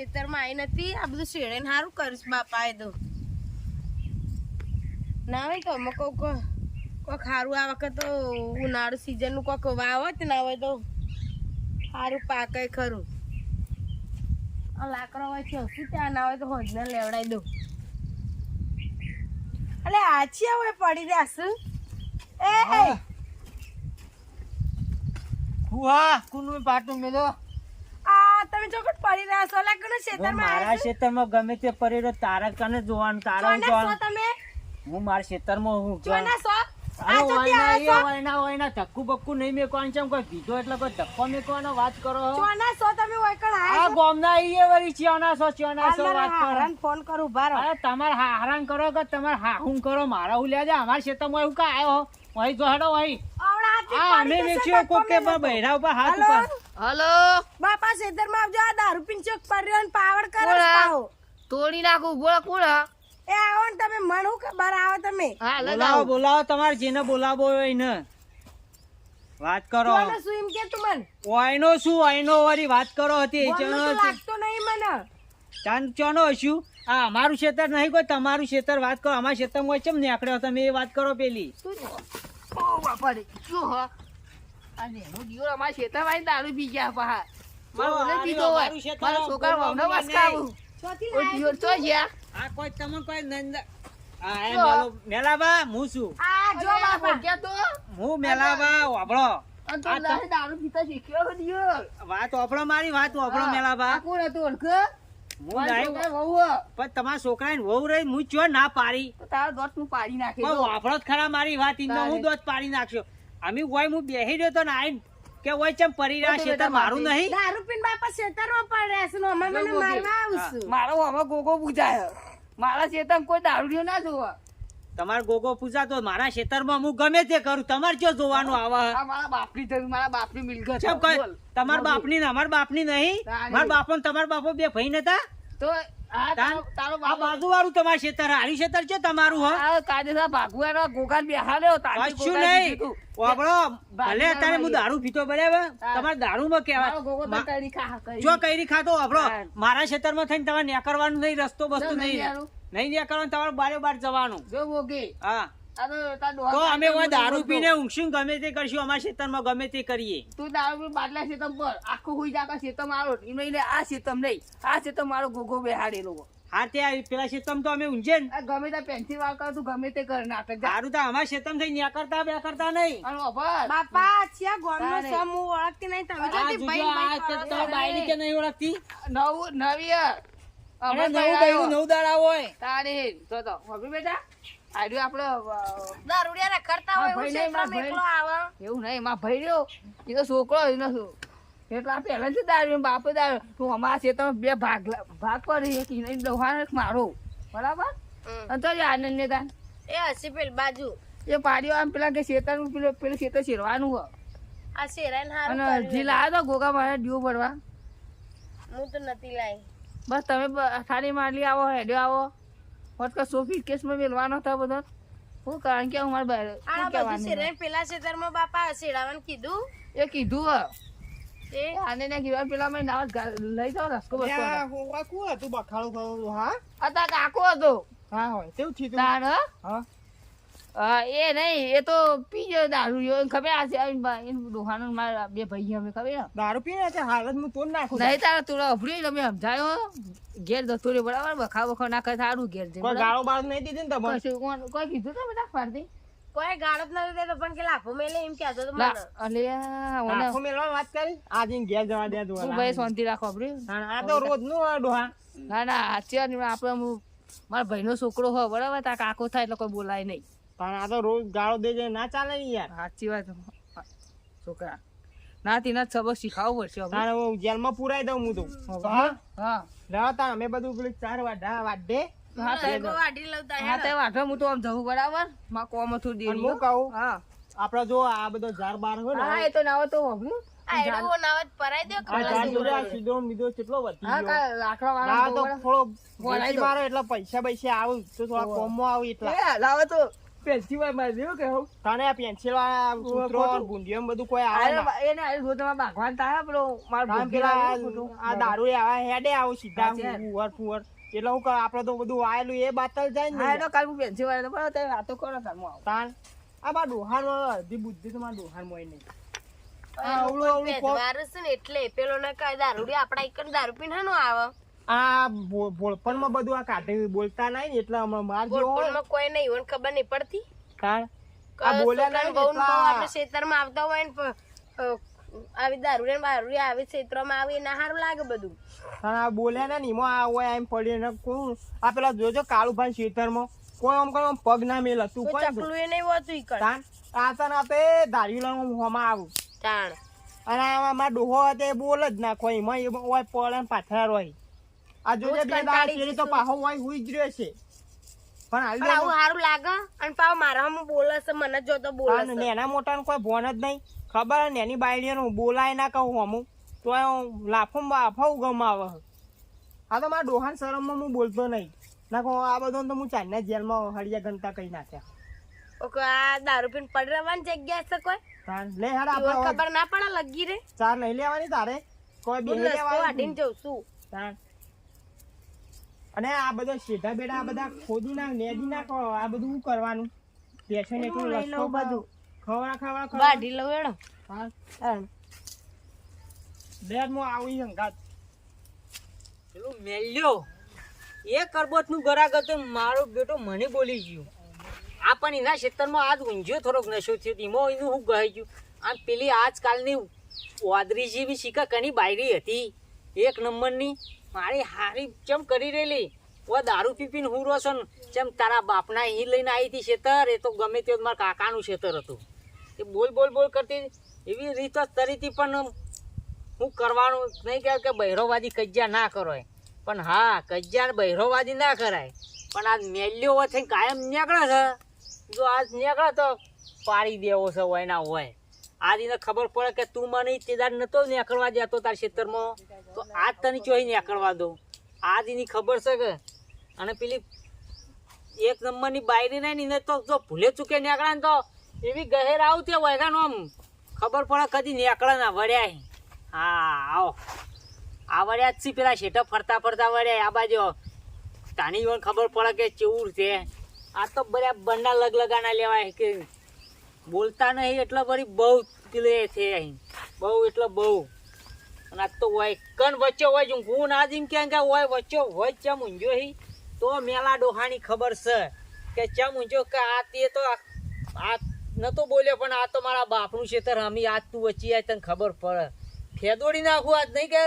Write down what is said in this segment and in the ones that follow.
ખેતરમાં આવી નથી. આ બધું શેડે સારું કરીશ, બાપા એ તો ના હોય તો અમે કોક કોક સારું આ વખત તો ઉનાળુ સિઝનનું કોક વાવત ના હોય તો સારું પાકે ખરું. લાકડો હોય છે, શું ત્યાં ના હોય તો હોજને લેવડાવી દઉં. અલે આછી હવે પડી જશે. એ. હુઆ કુનું પાટું મેલો તમે ચોકટ પડી રહ્યા છો. લે કને ખેતરમાં મારા ખેતરમાં ગમે તે પડી રહ્યો તારા કને જોવાનું? તારા હું જોવાનું? તમે? હું મારા ખેતરમાં હું ચોના છો? અરે ઓયના એ ઓયના ઓયના ધક્કુ બક્કુ નહીં મેકવાનું છે કોઈ કીધો એટલે કોઈ ધક્કો મેકવાનો વાત કરો હો. ચોના છો તમે ઓયકણ આ ગોમના ઈએ વળી ચ્યોના છો ચ્યોના છો વાત કરો. હારાને ફોન કરું ઊભા અરે તમારે હારાન કરો કે તમારે હાહું કરો? મારા હું લ્યા અમારા ખેતરમાં એવું કા આવ્યો? વહી જો હેડો વહી આવડા હાથથી આ અમે પડી જશે વેચ્યો ધક્કો કોકે મેલો બૈરા ઉપર હાથ ઉપર હલો. બાપા ખેતરમાં આવજો આ દારૂ પીન ચોક પડ્યો ને પાવડ કરો પાહો. તોડી નાખો બોલો કોણ એ આવો ને તમે મણું કે બાર આવો તમે? હા બોલાવો લગાવો બોલાવો તમારે જેને બોલાવો હોય એને. વાત કરો. ચોને શું એમ કે તું મન? ઓયનો શું? ઓયનો વાળી વાત કરો હતી ચણો તો લાગતો નહીં મને. ચાંદ ચોનો હશું આ અમારું ક્ષેત્ર નહીં કોઈ તમારું ક્ષેત્ર વાત કરો. અમારા ક્ષેત્રમાં હોય ચમ નીકળ્યો તમે એ વાત કરો પેલી. ઓ બાપા રે શું હ? અને હું દિયો અમારા ખેતરમાં આવીને દારૂ પી ગયા પા મારો જો, પીધો હોય અમારું છોકરા બોલવાનું વહુને નહીં. વસકાવું. ચોથી ઓ લાયા દિયો તું? તો ગયા આ કોઈ તમને કોઈ નંદ આ એ મેલો મેલાબા હું છું. આ જો અરે, બાપા. તો. હું મેલાબા વાપરો. અને તો આ તો- લાહે દારૂ પીતા શીખ્યો હો વાત વાપરો મારી વાત વાપરો મેલાબા. કોણ હતું ઓળખ? હું છોકરા વહુ તમારા રહી હું ચો ના પાડી. તારો દોસ્ત હું પાડી નાખી પણ વાપરો જ ખરા મારી વાત. હું દોસ્ત પાડી નાખશો અમે હોય હું બેહી રહ્યો તો ને આઈને કે હોય ચમ પરી રહ્યા તો મારું. નહીં? દારૂ પીન બાપા ખેતરમાં પડ્યા છે ને અમે મને મારવા આવશું. મારો હવે ગોગો પૂજાય. મારા શેતર કોઈ દારૂડિયો ના જોવા. તમારે ગોગો પૂજા તો મારા ખેતરમાં હું ગમે તે કરું. તમારે જો જોવાનું આવે? આ મારા બાપની જમીન મારા બાપની મિલકત. છે. તમારા. બાપની ને અમારા બાપની નહીં. મારા બાપો ને તમારા બાપો બે ભાઈ નતા? તો આ તારો તારો આ બાપ બાજુ વાળું તમારું ખેતર હારી ખેતર છે તમારું હો? કાયદેસર ભાગવાનો ગોગાન બેહાડ્યો કશું નહીં. દીધું. ભલે અત્યારે હું દારૂ પીતો બરાબર. તમારે દારૂમાં કહેવાય. જો કઈ ખાતો મારા ખેતરમાં થઈને તમારે નેકરવાનું નહીં રસ્તો બસ્તો નહીં નહીં. નેકરવાનું તમારે બારે બાર જવાનું. જો હા. તો અમે દારૂ પીને ઊંઘશું ગમે તે કરશું અમારા ખેતરમાં ગમે તે કરીએ. તું દારૂ બાટલા શેતમ પર આખું હુઈ જા શેતમ મારો નહીં આ શેતમ નહીં. આ શેતમ મારો ગોગો બેહાડેલો હોય. હા તે પેલા ખેતરમાં તો અમે ઊંઘે ને. ગમે તે પેન્સિલ વાર કર તું ગમે તે કર નાટક દારૂ તો અમારા ખેતરમાં થઈ નેકરતા બે કરતા નહીં. અને ઓભર. બાપા છીએ ગોળનો તારે. સમ હું ઓળખતી નહીં. તમે આ ભાઈ આ તો કરો તમારી છો. બાયડી કે નહીં ઓળખતી? નવું નવી યાર. નવું દાડા હોય. તારે. જો તો હવે બેટા. આર્યું આપડે દારૂડિયા દારૂડિયા કરતા હોય એવું નહીં, એકલો આવે. એવું નહીં માં ભાઈ રહ્યો એ તો છોકરો. એનો એટલા પહેલા થી દારૂ બાપે દારૂ. તું અમારા તમે બે ભાગ ભાગ પડી એક ઈને દોહાને મારો. બરાબર? અને તો આનંદ ને તાન. એ હસી પેલી બાજુ. એ પાડ્યો આમ પેલા કે શેતાનું પેલું પેલું શેતર શેરવાનું હોય. આ શેરાને હારું અને જે લાવ્યો તો ગોગા મારે ડ્યુ ભરવા. હું તો નથી લાવી બસ તમે બ- મારી આવો હેડ્યો આવો. હોત સોફી કેસમાં મેલવાનો હતો બધો. હું કારણ કે હું મારા બહાર આ બધું શેરાને પેલા ક્ષેત્રમાં બાપા શેરાવાનું કીધું? એ કીધું હ. એ? આને ને કીધું પેલા મેં નાવ લઈ જાઓ રસ્કો બસ્કો આ તા કાકો હતો. તેવું હે? તાર હા, એ નહીં એ તો પીજો દારૂ જો ખબર આ છે, બા- મારા બે ભાઈ અમે ખબર દારૂ પીને છે હાલત હું તોડ નાખું નહીં તારા તું અભરી તમે સમજાયો. ઘેર જતો રહ્યો બરાબર બખા બખો ના કરે સારું ઘેર જઈને, કોઈ ગાળો બાળ નહીં દીધી ને તમે કશું કોણ- કોઈ કીધું તો બેટા પાડતી કોઈ ગાળો જ નથી દેતો પણ કે લાખો મેલે એમ કહેતો તો મને. અલે આ ઓને- આખો વાત કરી? આજે ઘેર જવા દે તું તું ભાઈ શાંતિ રાખો અભરી આ તો રોજનું ડોહા ના ના નહીં. આપણે મારા મારા ભાઈનો છોકરો હોય બરાબર તા કાકો થાય એટલે કોઈ બોલાય નહીં. પણ આ તો રોજ ગાળો દે છે ના ચાલે ને યાર. સાચી વાત છોકરા ના તેના સબક શીખાવવું પડશે હવે. તારે હું જેલમાં પુરાઈ દઉં હું તો. હા. હા? લેવા તા અમે બધું પેલી ચાર વાઢા વાઢે હા તે લગો વાઢી લઉં હા તે વાંધો હું તો આમ જવું બરાબર. માં કોમ હતું અને હું કહું હા. આપડે જો આ બધો ઝાર બાર હોય ને હા એ તો ના હોય તો વાપર્યું. આ એડવો નાવત પરાઈ દો આ ઝાડ જોડે આ સીધો મીધો કેટલો વધી હા ગયો. કા લાકડા ના વાળા તો થોડો બોલાવી વેચી દો. મારો એટલે પૈસા પૈસા આવું તો થોડા કોમમાં આવું એટલા. લાવો તો. પેન્સિલમાં મારી દેવું કે હું? તને આ પેન્સિલ વાળા સૂત્રો ખોટું. બધું કોઈ આવે એને આ જો તમે ભાગવાન થાય પેલો મારો પેલા આ દારૂ આવે હેડે આવું સીધા. ફુવર ફુવર. એટલે હું આપડે તો બધું આયેલું એ બાતલ જાય ને એનો કાલ હું પેન્સિલ વાળા બરાબર તમે વાતો કરો તાર હું આવું. તાન આ બા ડોહાન અડધી બુદ્ધિ તો મારા ડોહારમાં નહીં. એટલે પેલો ના કાંઈ દારૂડી આપડા એક દારૂ પીને આવે. આ ભોળપણ ભોળપણમાં બધું આ કાઢે બોલતા નહીં એટલે હમણાં માર જેવો હોય. કોઈ નહીં હોય ખબર નહીં પડતી. તાન આ બોલ્યા નહીં ને બહુ આપણે ખેતરમાં આવતા હોય ને આવી દારૂ ને બારૂ આવી ખેતરમાં આવી એના સારું લાગે બધું. તાન આ બોલ્યા ને નીમો આ હોય એમ પડી ને કોણ? આ પેલા જોજો કાળુભાઈ ખેતરમાં કોઈ આમ આમ પગ ના મેલ હતું કોઈ ચકલું એ નહીં હોતું કણ. આ તને આપે દાઢી લઈને હોમાં આવું. તાણ. અને આમાં ડોહો હતો એ બોલ જ નાખો એમાં એ હોય પડે ને પાથરા રોય. આ જોજે બે દાડા કંટાળી તો પાહો હોય હુઈ જ રહ્યો છે. પણ હાલ આવું સારું લાગે. અને પાવ મારા હમ બોલે છે મને જો તો બોલે છે. નેના મોટાને કોઈ ભોન જ નહીં. ખબર હે નેની બાયડીનું બોલાય ના કહું હમું. તો લાફો બાફો ગમાવે. આ તો મારા ડોહાન શરમમાં હું બોલતો નહીં. ના કહું આ બધો તો હું ચાઇના જેલમાં હળિયા ઘંટા કહી નાખ્યા. ઓકે, આ દારૂ પીને પડી રહેવાની જગ્યા છે કોઈ? લે હાડ આપણે ખબર ના પડે લગી રે. ચાર નહીં લેવાની તારે? કોઈ બી લેવાની. વાટીને જઉં છું. તાન. અને આ બધા શેઢા બેડા આ બધા ખોદી નાખ નેદી નાખો આ બધું શું કરવાનું? પેશન એટલું લસકો બધું. ખવડા ખવડા ખવડા. વાઢી લઉં એડો હા. બેડ મો આવી સંગાત પેલું મેલ્યો. એ કરબતનું ગરાગ હતું મારો બેટો મને બોલી ગયો. આ પણ એના ક્ષેત્રમાં આજ ઊંઝ્યો થોડોક નશો થયો. એમાં એનું હું ગઈ ગયું? આમ પેલી આજકાલની વાદરી જેવી શીખા કની બાયરી હતી. એક નંબરની. મારી હારી ચમ કરી રહેલી? ઓ દારૂ પીપીને પીને હું ને, ચમ તારા બાપના અહીં લઈને આવી હતી ખેતર એ તો ગમે તે મારા કાકાનું ખેતર હતું. એ બોલ બોલ બોલ કરતી એવી રીત જ તરી પણ હું કરવાનું નહીં કહે કે બહેરોવાદી કજ્જા ના કરો પણ હા, કજ્જા ને ના કરાય. પણ આ મેલ્યો હોય થઈને કાયમ નીકળે છે. જો આજ નીકળે તો પાડી દેવો છે, હોય ના હોય. આજ ખબર પડે કે તું મને તે દાડ નતો નીકળવા જતો તાર ખેતરમાં. તો આજ તને ચોઈ નીકળવા દઉં? આજ એની ખબર છે કે? અને પેલી એક નંબરની બાયરી નહીં ને તો જો ભૂલે ચૂકે નીકળે ને તો એવી ગહેર આવું તે કે આમ. ખબર પડે કદી નીકળે ના, વળ્યા હા. આવો. આ વળ્યા જ છે પેલા શેઠા ફરતા ફરતા વળ્યા આ બાજુ. તાની ખબર પડે કે ચેવું છે. આ તો બધા બંડા લગ લગાના લેવાય કે બોલતા નહીં એટલે ફરી બહુ પેલે છે અહીં. બહુ એટલે બહુ. અને આ તો હોય કન વચ્ચે હોય જો. હું ના ક્યાં કે હોય વચ્ચે હોય ચમ ઊંઝો હી. તો મેલા ડોહાની ખબર છે કે ચમ ઊંઝો કે આ તે તો આ નતો બોલ્યો, પણ આ તો મારા બાપનું છે તો હમી આજ તું વચ્ચે આય તને ખબર પડે. ફેદોડી નાખું આજ નહીં કે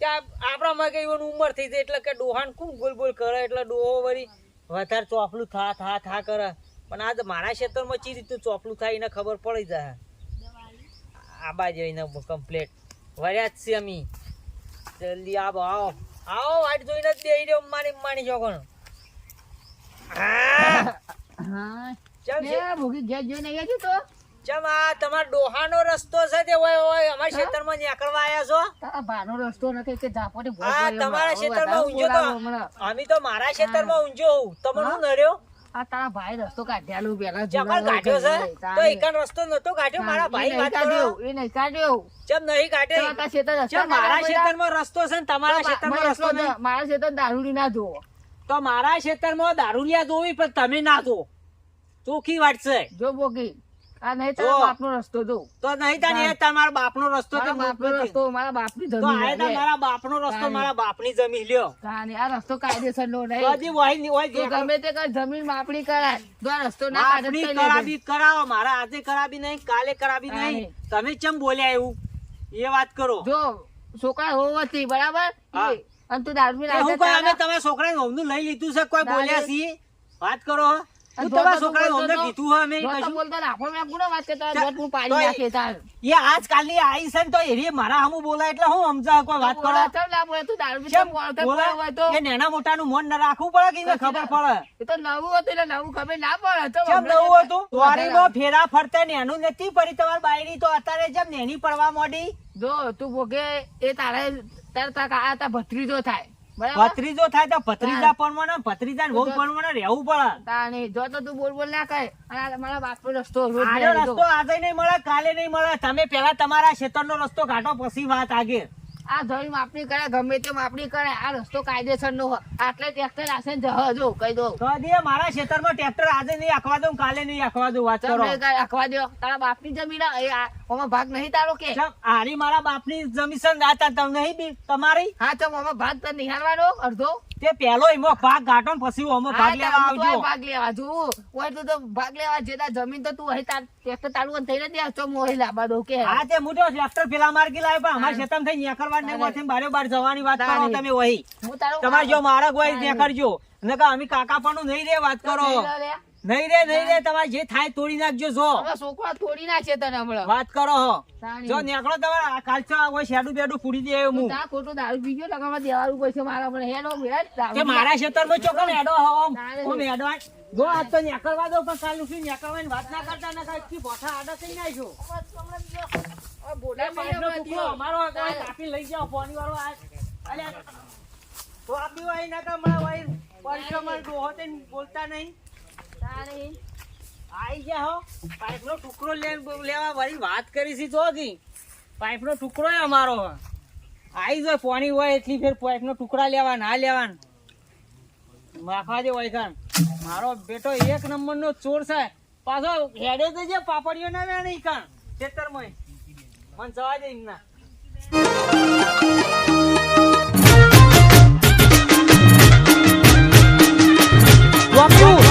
કે આપણા આપણામાં કઈ ઉંમર થઈ જાય એટલે કે ડોહાન કોણ બોલ બોલ કરે? એટલે ડોહો વળી વધારે ચોપલું થા થા થા કરે. પણ આજ મારા ક્ષેત્રમાં ચી રીતનું ચોપલું થાય એને ખબર પડી જાય. આ જઈને કમ્પ્લેટ વર્યા જ છે અમી. જલ્દી આવો આવો. આવો વાટ જોઈને જ દઈ રહ્યો મારી માણી છે? તમારો ડોહાનો રસ્તો છે તે? હોય હોય અમારા ખેતરમાં નીકળવા આવ્યા છો? ભાનો રસ્તો નથી કે તમારા ક્ષેત્રમાં બોલાવો તો અમે તો મારા ખેતરમાં ઊંઝો હોઉં. તમને શું નડ્યો? આ તારા ભાઈ રસ્તો કાઢ્યાલું પેલા ચકલ કાઢ્યો છે? તો એકાન રસ્તો નતો કાઢ્યો મારા ભાઈ વાત કરો. એ નહીં કાઢ્યો. ચમ નહીં કાઢ્યો તારા ખેતર રસ્તો મારા કાઢ્યા ખેતરમાં રસ્તો છે ને તમારા. ખેતરમાં રસ્તો મારા નહીં. મારા ખેતર દારૂડી ના જોવો તો મારા ખેતરમાં દારૂડિયા જોવી પણ તમે ના જો ચોખી વાત છે. જો બોકી આ નહીં તારા બાપનો રસ્તો જો. તો નહીં તાને એ તમારા બાપનો રસ્તો તો બાપનો રસ્તો મારા બાપની જમીન તો છે. મારા બાપનો રસ્તો મારા બાપની જમીન લ્યો. તાને આ રસ્તો કાયદેસર નો નહીં. હજી વહી ની- વહી જે- ગમે તે કર જમીન માપણી કરાય. જો આ રસ્તો ના કાઢે તો આપણી કઈ લેજે. કરાવી કરાવો મારા આજે કરાવી નહીં કાલે કરાવી નહીં. તમે ચમ બોલ્યા એવું? એ વાત કરો. જો છોકરા હોવતી બરાબર? અને તું દારૂ એ અમે તમારા છોકરાને હોમનું લઈ લીધું છે કોઈ બોલ્યા છીએ? વાત કરો હું તમારા છોકરાને બોલતો કીધું હે અમે કશું બોલતો રાખો મેં ગુનો વાત કરતા? ચા- હું પાડી નાખે તાર. એ આજકાલની આઈ છે તો એરી મારા હમું બોલાય એટલે હું સમજા કોઈ વાત કરો? બોલા ના બોલે તું દારૂ પીતો ચમ બોલતો બોલાય? બોલે હોય તો. એ નાના મોટાનું મન ન રાખવું પડે કે ખબર પડે? એ તો નવું હતું એટલે નવું ખબર ના પડે તો કેમ નવું હતું? વાડીમાં ફેરા ફરતે નેનું નથી પડી તમારી બાયડી તો અત્યારે જેમ નેની પડવા મોડી. જો તું ભોગે એ તારે તાર તાર ભત્રીજો થાય. ભત્રીજો થાય તો ભત્રીજા મને ભત્રીજા ને વહુ પણ મને રહેવું પડે. તાને જો તો તું બોલ બોલ ના કહે અને મારા બાપનો રસ્તો રસ્તો આજે નહીં મળે કાલે નહીં મળે. તમે પેલા તમારા ક્ષેત્રનો રસ્તો કાઢો પછી વાત આગે આ ધોઈ માપણી કરે ગમે તે માપણી કરે આ રસ્તો કાયદેસર નો આટલે ટ્રેક્ટર આસે જહજો કહી દો કહી દે મારા ક્ષેત્રમાં ટ્રેક્ટર આજે નહીં આખવા દઉં કાલે નહીં આખવા દઉં વાત કરો. આખવા દો. તારા બાપની જમીન એ ઓમાં ભાગ નહીં તારો કે? આરી મારા બાપની જમીન છે તમ તા- તમને નહીં બી તમારી? હા તો ઓમાં ભાગ તો નિહાળવાનો અડધો. તે પેલો એમો ભાગ ગાટો ને પછી ઓમો ભાગ લેવા આવજો. ભાગ લેવા જો ઓય તો તો ભાગ લેવા જેતા જમીન તો તું અહીં તાર ટ્રેક્ટર તારું થઈ થઈને ત્યાં તો મોહી લાબા દો કે. હા તે મોટો ટ્રેક્ટર પેલા માર્ગી લાવે પણ અમાર ક્ષેત્રમાં થઈ નીકળવા ને વચ્ચે બારે બાર જવાની વાત કરો તમે ઓહી તમાર જો મારા ગોય નેકરજો નકા અમે કાકા પણ નહીં રે વાત કરો. નહીં રે નહીં રે તમારે જે થાય તોડી નાખજો જો. તોડી નાખે તને હમણાં. વાત કરો હો. જો નીકળો તમારે. આ કાલચો આ શેડું બેડું ફૂડી દે હું ખોટું દારૂ પીજો લગાવવા દેવાનું પૈસા મારા મને હેડો હેડ દારૂ કે મારા ક્ષેત્રમાં ચોકન એડો હો ઓમ. તારે. જો આજ તો નીકળવા દો પણ કાલ ઉઠી નીકળવાની વાત ના કરતા ના કાંઈ બોઠા આડા થઈ નાખજો પાઇપનો ટુકડો અમારો કાપી લઈ જાઓ પોની વાળો આ. અલ્યા તો આપી હોય ના કે હમણાં હોય પરિશ્રમ બોલતા નહીં. ટુકડો લેવા પાઇપનો ટુકડો અમારો જાય પાણી હોય એટલી પાઇપનો ટુકડા લેવા, ના લેવાના. માખવા મારો બેટો એક નંબરનો ચોર છે. પાછો હેડે તો જે પાપડીઓ ના વે નહીં કાન ખેતરમાં મને જવા દે વાપરું?